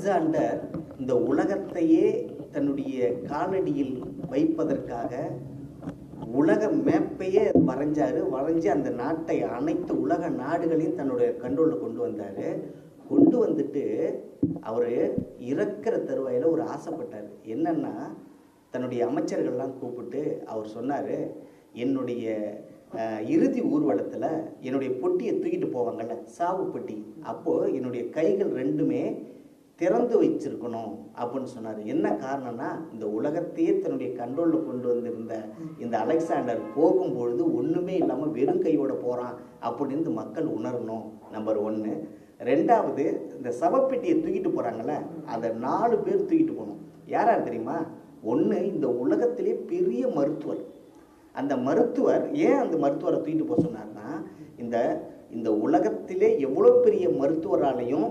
Alexander இந்த உலகத்தையே தன்னுடைய காலடியில் வைப்பதற்காக உலக மேப்பையே வரைஞ்சாரு. வரைஞ்சி அந்த நாட்டை அனைத்து உலக நாடுகளையும் தன்னுடைய கண்ட்ரோலில் கொண்டு வந்தார். கொண்டு வந்துட்டு அவர் இறக்கிற தருவாயில் ஒரு ஆசைப்பட்டார். என்னென்னா தன்னுடைய அமைச்சர்கள்லாம் கூப்பிட்டு அவர் சொன்னார் என்னுடைய இறுதி ஊர்வலத்தில் என்னுடைய பொட்டியை தூக்கிட்டு போவாங்கல்ல சாவு பொட்டி. அப்போது என்னுடைய கைகள் ரெண்டுமே திறந்து வச்சிருக்கணும் அப்படின்னு சொன்னார். என்ன காரணம்னா இந்த உலகத்தையே தன்னுடைய கண்ட்ரோலில் கொண்டு வந்திருந்த இந்த அலெக்சாண்டர் போகும்பொழுது ஒன்றுமே இல்லாமல் வெறும் கையோட போகிறான் அப்படின்னு மக்கள் உணரணும் நம்பர் ஒன்று ரெண்டாவது இந்த சவப்பெட்டியை தூக்கிட்டு போகிறாங்கள அதை நாலு பேர் தூக்கிட்டு போகணும். யாரார் தெரியுமா? ஒன்று இந்த உலகத்திலே பெரிய மருத்துவர். அந்த மருத்துவர் ஏன் அந்த மருத்துவரை தூக்கிட்டு போக சொன்னார்னா இந்த இந்த உலகத்திலே எவ்வளோ பெரிய மருத்துவராலையும்